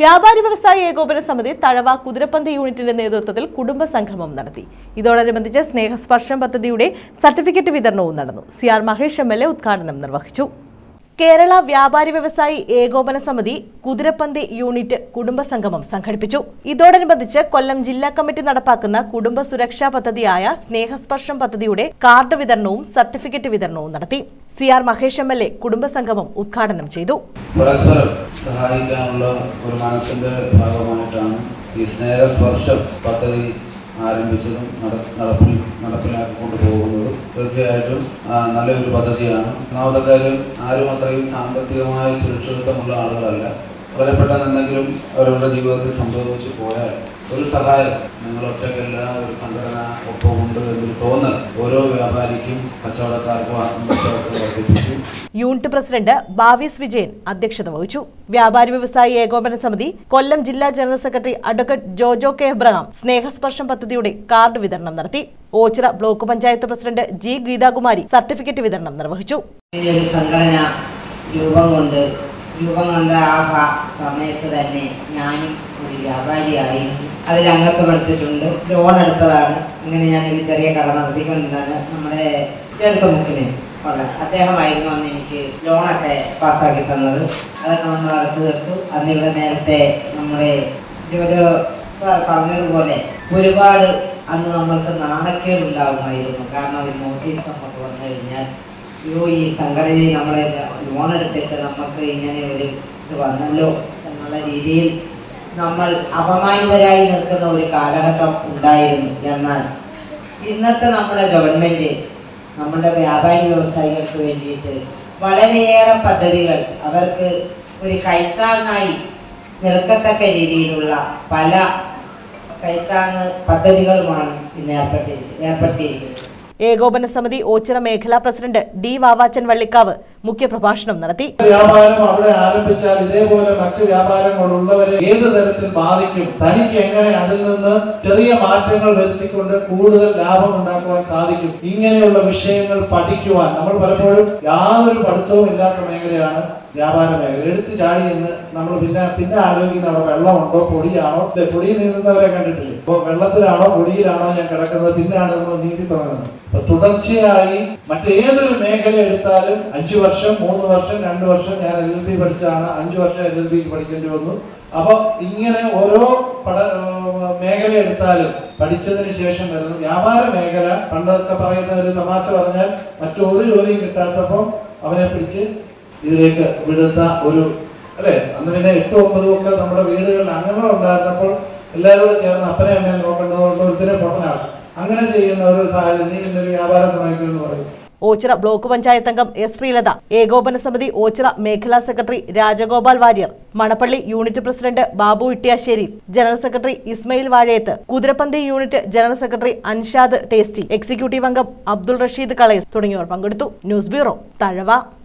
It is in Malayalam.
വ്യാപാരി വ്യവസായി ഏകോപന സമിതി തഴവ കുതിരപ്പന്ത് യൂണിറ്റിന്റെ നേതൃത്വത്തിൽ കുടുംബ സംഗമം നടത്തി. ഇതോടനുബന്ധിച്ച് സ്നേഹസ്പർശം പദ്ധതിയുടെ സർട്ടിഫിക്കറ്റ് വിതരണവും നടന്നു. C R Mahesh M L A ഉദ്ഘാടനം നിർവഹിച്ചു. കേരള വ്യാപാരി വ്യവസായി ഏകോപന സമിതി കുതിരപ്പന്തി യൂണിറ്റ് കുടുംബ സംഗമം സംഘടിപ്പിച്ചു. ഇതോടനുബന്ധിച്ച് കൊല്ലം ജില്ലാ കമ്മിറ്റി നടപ്പാക്കുന്ന കുടുംബ സുരക്ഷാ പദ്ധതിയായ സ്നേഹസ്പർശം പദ്ധതിയുടെ കാർഡ് വിതരണവും സർട്ടിഫിക്കറ്റ് വിതരണവും നടത്തി. C R Mahesh M L A കുടുംബസംഗമം ഉദ്ഘാടനം ചെയ്തു. പരസ്പരം സഹായിക്കാനുള്ള ഒരു മനസ്സിന്റെ ഭാഗമായിട്ടാണ് ഈ സ്നേഹസ്പർശം പദ്ധതി ആരംഭിച്ചതും നട- നടപ്പിൽ നടപ്പിലാക്കിക്കൊണ്ട് പോകുന്നത് തീർച്ചയായിട്ടും നല്ലൊരു പദ്ധതിയാണ്. ഒന്നാമത്തെ കാര്യം ആരും അത്രയും സാമ്പത്തികമായ സുരക്ഷിതത്വമുള്ള ആളുകളല്ല. വളരെ പെട്ടെന്ന് എന്തെങ്കിലും അവരവരുടെ ജീവിതത്തിൽ സംഭവിച്ചു പോയാൽ ഒരു സഹായം. നിങ്ങൾ ഒറ്റയ്ക്കല്ല ഒരു സംഘടന ഒപ്പമുണ്ട് എന്നൊരു തോന്നൽ ഓരോ വ്യാപാരിക്കും കച്ചവടക്കാർക്കും ആത്മവിശ്വാസം വർദ്ധിപ്പിക്കും. യൂണിറ്റ് പ്രസിഡന്റ് ബാവിസ് വിജയൻ അധ്യക്ഷത വഹിച്ചു. വ്യാപാരി വ്യവസായി ഏകോപന സമിതി കൊല്ലം ജില്ലാ general secretary advocate Jojo K Abraham Snehasparsham പദ്ധതിയുടെ കാർഡ് വിതരണം നടത്തി. Oachira block panchayat president G Geethakumari certificate വിതരണം നിർവഹിച്ചു. സംഘടന രൂപം കൊണ്ട് രൂപം കൊണ്ട് ആ സമയത്ത് തന്നെ ഞാനും ഒരു വ്യാപാരിയായിരുന്നു അതിൽ അംഗത്വം ലോൺ എടുത്തതാണ്. അങ്ങനെ ഞാനൊരു ചെറിയ കട നടത്തിക്കൊണ്ടിരുന്നത്. നമ്മുടെ ചെറുത്തുമുക്കിന് ഉള്ള അദ്ദേഹമായിരുന്നു അന്ന് എനിക്ക് ലോണൊക്കെ പാസ്സാക്കി തന്നത്. അതൊക്കെ നമ്മൾ അടച്ചു തീർത്തു. അന്ന് ഇവിടെ നേരത്തെ നമ്മുടെ ഒരു സാർ പറഞ്ഞതുപോലെ ഒരുപാട് അന്ന് നമ്മൾക്ക് നാണക്കേട് ഉണ്ടാകുമായിരുന്നു കാരണം ഒരു നോട്ടീസ് നമുക്ക് വന്നു കഴിഞ്ഞാൽ ഈ സംഘടനയിൽ നമ്മളെ ലോൺ എടുത്തിട്ട് നമുക്ക് ഇങ്ങനെ ഒരു ഇത് വന്നല്ലോ എന്നുള്ള രീതിയിൽ നമ്മൾ അപമാനിതരായി നിൽക്കുന്ന ഒരു കാലഘട്ടം ഉണ്ടായിരുന്നു. എന്നാൽ ഇന്നത്തെ നമ്മുടെ ഗവൺമെന്റ് നമ്മുടെ വ്യാപാരി വ്യവസായികൾക്ക് വേണ്ടിയിട്ട് വളരെയേറെ പദ്ധതികൾ അവർക്ക് ഒരു കൈത്താങ്ങായി നിൽക്കത്തക്ക രീതിയിലുള്ള പല കൈത്താങ്ങ് പദ്ധതികളുമാണ് ഇന്ന് ഏർപ്പെട്ടിരിക്കുന്നത് ഏർപ്പെടുത്തിയിരിക്കുന്നത്. ഏകോപന സമിതി ഓച്ചിറ മേഖലാ പ്രസിഡന്റ് ഡി വാവാച്ചൻ വള്ളിക്കാവ് മുഖ്യപ്രഭാഷണം നടത്തി. വ്യാപാരം അവിടെ ആരംഭിച്ചാൽ ഇതേപോലെ മറ്റു വ്യാപാരങ്ങളുള്ളവരെ ഏത് തരത്തിൽ ബാധിക്കും? തനിക്ക് എങ്ങനെ അതിൽ നിന്ന് ചെറിയ മാറ്റങ്ങൾ വരുത്തിക്കൊണ്ട് കൂടുതൽ ലാഭം ഉണ്ടാക്കുവാൻ സാധിക്കും? ഇങ്ങനെയുള്ള വിഷയങ്ങൾ പഠിക്കുവാൻ നമ്മൾ പലപ്പോഴും യാതൊരു പഠിത്തവും ഇല്ലാത്ത മേഖലയാണ് വ്യാപാര മേഖല എടുത്തു ചാടി എന്ന് നമ്മൾ പിന്നെ പിന്നെ ആലോചിക്കുന്ന അവിടെ വെള്ളമുണ്ടോ പൊടിയാണോ? പൊടിയിൽ നീന്തുന്നവരെ കണ്ടിട്ടില്ലേ? ഇപ്പൊ വെള്ളത്തിലാണോ പൊടിയിലാണോ ഞാൻ കിടക്കുന്നത്? പിന്നാണ് നമ്മൾ നീന്തി തുടങ്ങുന്നത്. അപ്പൊ തുടർച്ചയായി മറ്റേതൊരു മേഖല എടുത്താലും അഞ്ചു വർഷം മൂന്ന് വർഷം രണ്ട് വർഷം ഞാൻ എൽ എൽ ബി പഠിച്ചാണ് അഞ്ചു വർഷം എൽ എൽ ബി പഠിക്കേണ്ടി വന്നു. അപ്പൊ ഇങ്ങനെ ഓരോ പഠ മേഖല എടുത്താലും പഠിച്ചതിന് ശേഷം വരുന്നു വ്യാപാര മേഖല പണ്ടൊക്കെ പറയുന്ന ഒരു തമാശ പറഞ്ഞാൽ മറ്റൊരു ജോലിയും കിട്ടാത്തപ്പോൾ അവനെ പിടിച്ച് ഇതിലേക്ക് വിടുന്ന ഒരു അല്ലേ? അന്ന് പിന്നെ എട്ടും ഒമ്പതും ഒക്കെ നമ്മുടെ വീടുകളിൽ അംഗങ്ങൾ ഉണ്ടായിരുന്നപ്പോൾ എല്ലാവരും ചേർന്ന് അപ്പനെ അമ്മയെ നോക്കേണ്ടതുകൊണ്ട് ഒരുത്തിനെ പൊട്ടനാണ്. അങ്ങനെ ചെയ്യുന്ന ഒരു സാഹചര്യം നീ ഇന്നൊരു വ്യാപാരം തുടങ്ങിക്കുമെന്ന് പറയും. ഓച്ചിറ ബ്ലോക്ക് പഞ്ചായത്ത് അംഗം എസ് ശ്രീലത ഏകോപന സമിതി ഓച്ചിറ മേഖലാ secretary Rajagopal Warrier Manappally unit president Babu Ittiyasseri general secretary Ismail Vazhayath Kuthirapanthi unit general secretary Anshad Tasty executive അംഗം അബ്ദുൾ റഷീദ് കളയസ് തുടങ്ങിയവർ പങ്കെടുത്തു. News bureau Thazhava.